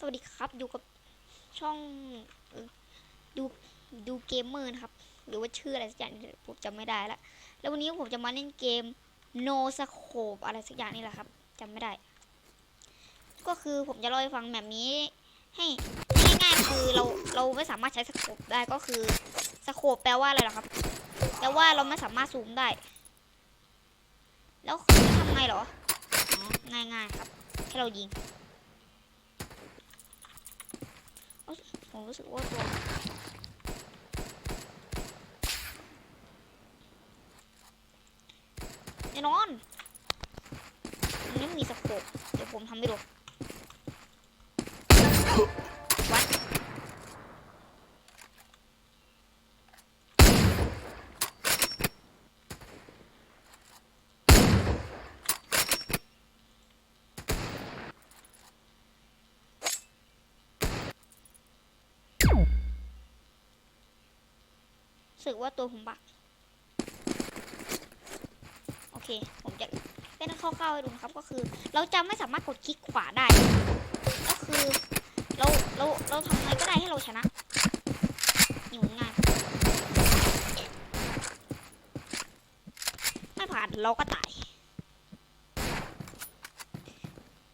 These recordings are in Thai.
สวัสดีครับอยู่กับช่องดูดูเกมเมอร์นะครับ หรือว่าชื่ออะไรสักอย่างนี่ผมจำไม่ได้ละแล้ววันนี้ผมจะมาเล่นเกม No Scope อะไรสักอย่างนี่แหละครับจำไม่ได้ ก็คือผมจะเล่าให้ฟังแบบนี้ ให้ง่ายๆคือเราเราไม่สามารถใช้สโคปได้ก็คือสโคปแปลว่าอะไรล่ะครับแปลว่าเราไม่สามารถซูมได้ แล้วทำไงหรออ๋อง่ายๆครับแค่เรายิง ผมรู้สึกว่าตัวแน่นอนมันยังมีสโคปเดี๋ยวผมทำไม่ดูรู้ สึกว่าตัวผมบักโอเค ผมจะเล่นคร่าวๆให้ดูนะครับก็คือ เราจะไม่สามารถกดคลิกขวาได้ ก็คือเราเราเราทำอะไรก็ได้ให้เราชนะอยู่ง่ายไม่ผ่านเราก็ตาย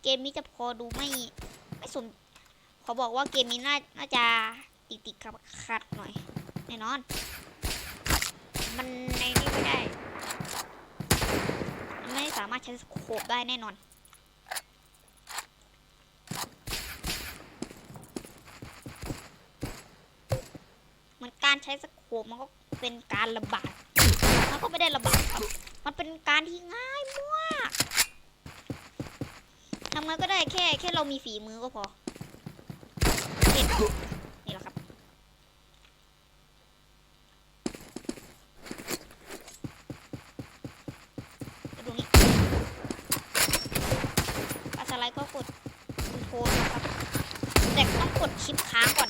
เกมนี้จะพอดูไม่ไม่สนขอบอกว่าเกมนี้น่าน่าจะติดติดขัดขัดหน่อย แน่นอน มันในนี่ไม่ได้ ไม่สามารถใช้สโคปได้แน่นอนมันการใช้สโคปมันก็เป็นการระบาด มันก็ไม่ได้ระบาดครับ มันเป็นการที่ง่ายมากทำไงก็ได้แค่แค่เรามีฝีมือก็พอเห็นนี่แหละครับ ไปดูนี่ปาสไลด์ก็กดคอนโทรลนะครับ แต่ คลิปค้างก่อน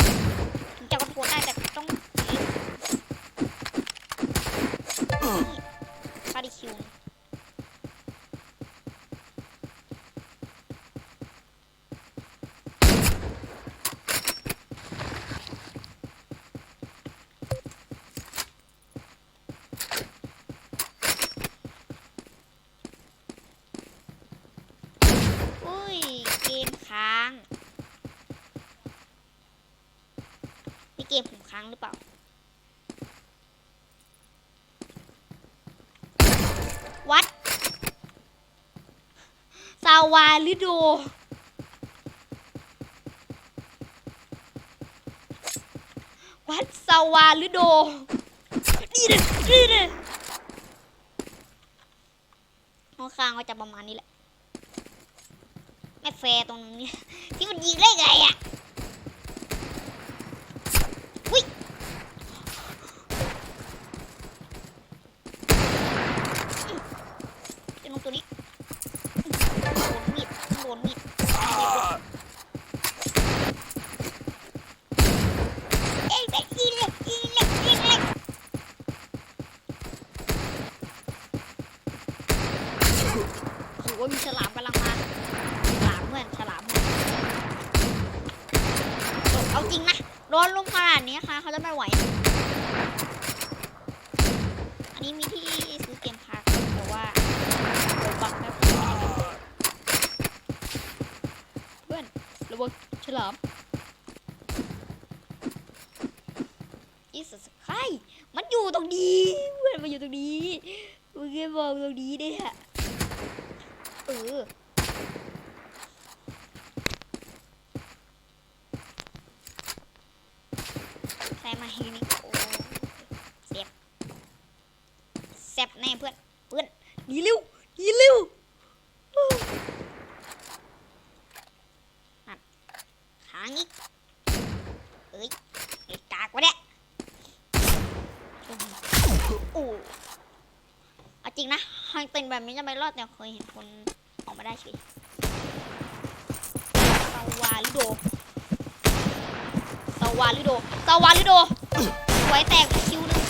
ถึงจะคอนโทรลได้แต่ต้องนี่พาดิคิวอุ้ย เกมค้าง นี่ เกมผมค้างหรือเปล่า วัดซาวาลิโดวัดซาวาลิโด นี่เลยนี่เลยข้างก็จะประมาณนี้แหละ ไม่แฟร์ตรงนี้ที่มันยิงได้ไงอะ อุ้ยจะลงตัวนี้โดนมีดโดนมีดเอ้ยเอ้ยยิงเลยยิงเลยยิงเลยโอ้โหมีฉลามกำลังมา ฉลามเพื่อนฉลามเพื่อนเอาจริงนะโดนลงขนาดนี้ค่ะ เขา จะไม่ไหว อันนี้มีที่ซื้อเกมพาร์คแต่ว่าโดนบักแล้วเพื่อนระวังฉลามอีสสไคมันอยู่ตรงนี้เพื่อนมันอยู่ตรงนี้มึงแค่มองตรงนี้เนี่ยเออ ใส่มาให้นี่โอ้เสียบแซบแน่เพื่อน เพื่อนหนีเร็วหนีเร็วอู้นั่นหางอีกเอ้ยไอ้กากวะเนี่ยโอ้เอาจริงนะฮังเป็นแบบนี้จะไม่รอดแต่เคยเห็นคนออกมาได้เฉยสวาลิโดสวาลิโดสวาลิโดสวยแตกคิวหนึ่ง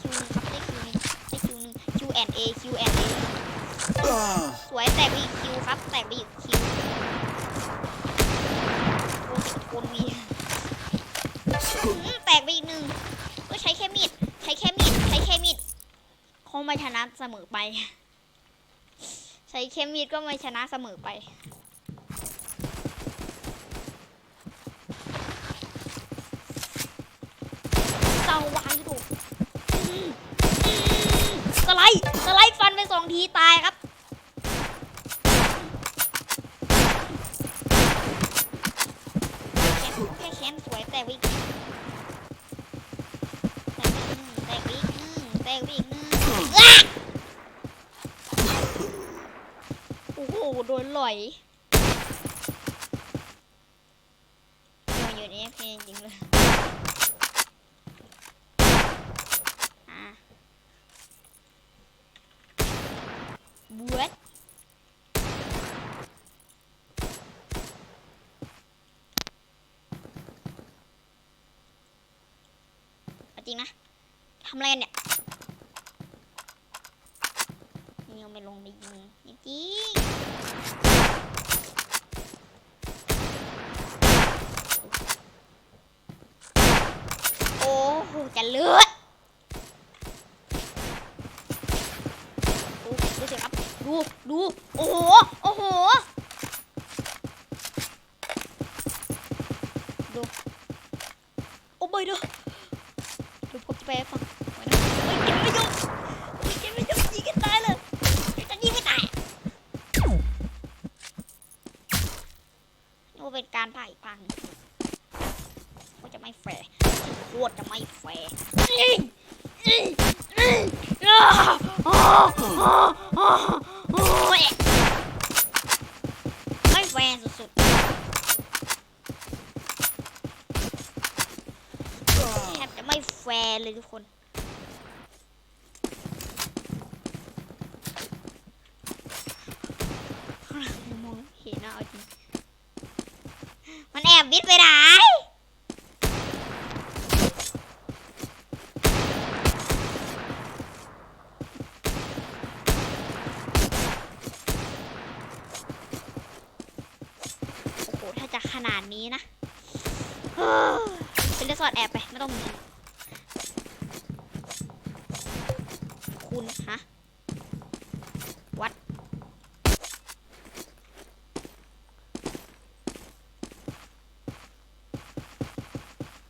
คิวหนึ่งครับได้คิวหนึ่งได้คิวหนึ่งคิวแอนเอคิวแอนเอสวยแตกไปอีกคิวครับ แตกไปอีกคิว วมีแตกไปอีกหนึ่งก็ใช้แค่มีด ใช้แค่มีด ใช้แค่มีด คงไม่ชนะเสมอไป ใช้แค่มีดก็ไม่ชนะเสมอไปเตาวางยู่สไลด์ สไลด์ฟันไปสองทีตายครับ โอ้โห โดนหลอยเราอยู่ในเพลงจริงเลยอะบวชจริงนะทำอะไรกันเนี่ยยัง ไปยิงจริงโอ้โหจะเลือดดูดูสิครับดูดู โอ้โห โอ้โห ดู โอ้ไม่เด้อ เดี๋ยวผมจะไปให้ฟังไว้นะเฮ้ยเก็บไม่ยกเฮ้ยเก็บไม่ยกยิงกันตายเลยจะยิงไม่ตายนี่ว่าเป็นการผ่ายพังก็จะไม่แฟร์โคตรจะไม่แฟร์ยิงยิงยิงอ้าอ้าอ้าอ้าโอ้ย ไม่แฟนสุดๆแทบจะไม่แฟร์เลยทุกคนมองเห็นนะเอาจริงมันแอบบิดไปไหนโอ้โห ถ้าจะข นาดนี้นะเป็นเรื่องสอดแอบไปไม่ต้องมีคุณฮะวัด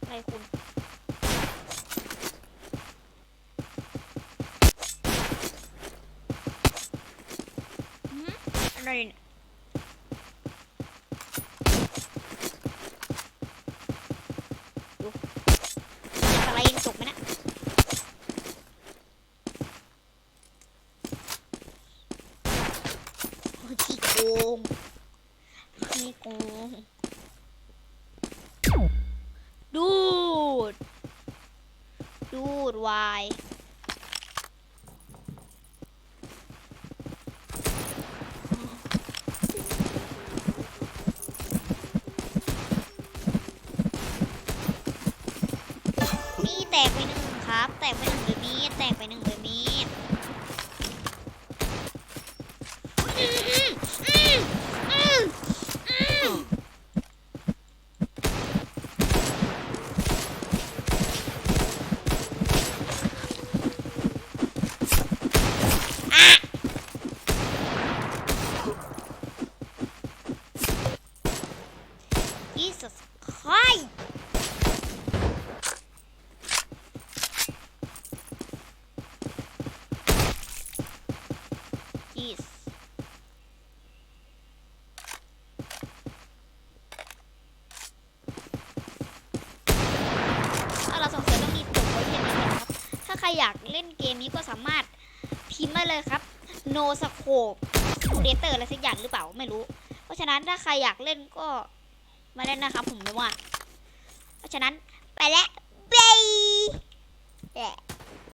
อะไรคุณหืมอะไรเนี่ยดูอะไรยังตกไหมเนะโอ้ยขี้โกงขี้โกง ดูด ดูดวายนี่แตกไปหนึ่งครับ แตกไปหนึ่งเบอร์มีดแต กไปหนึ่งเบอร์มีดอืมอืมอืมอืมอืม Jesus Christ ยีสถ้าเราสงสัยต้องมีจบไว้แค่นี้ก่อนครับ ถ้าใค รอยากเล่นเกมนี้ก็สามารถพิมพ์มาเลยครับ no scope creator อะไรสักอย่างหรือเปล่าไม่รู้ เพราะฉะนั้นถ้าใครอยากเล่นก็มาเล่นนะครับผมไม่ว่า เพราะฉะนั้นไปแล้วบาย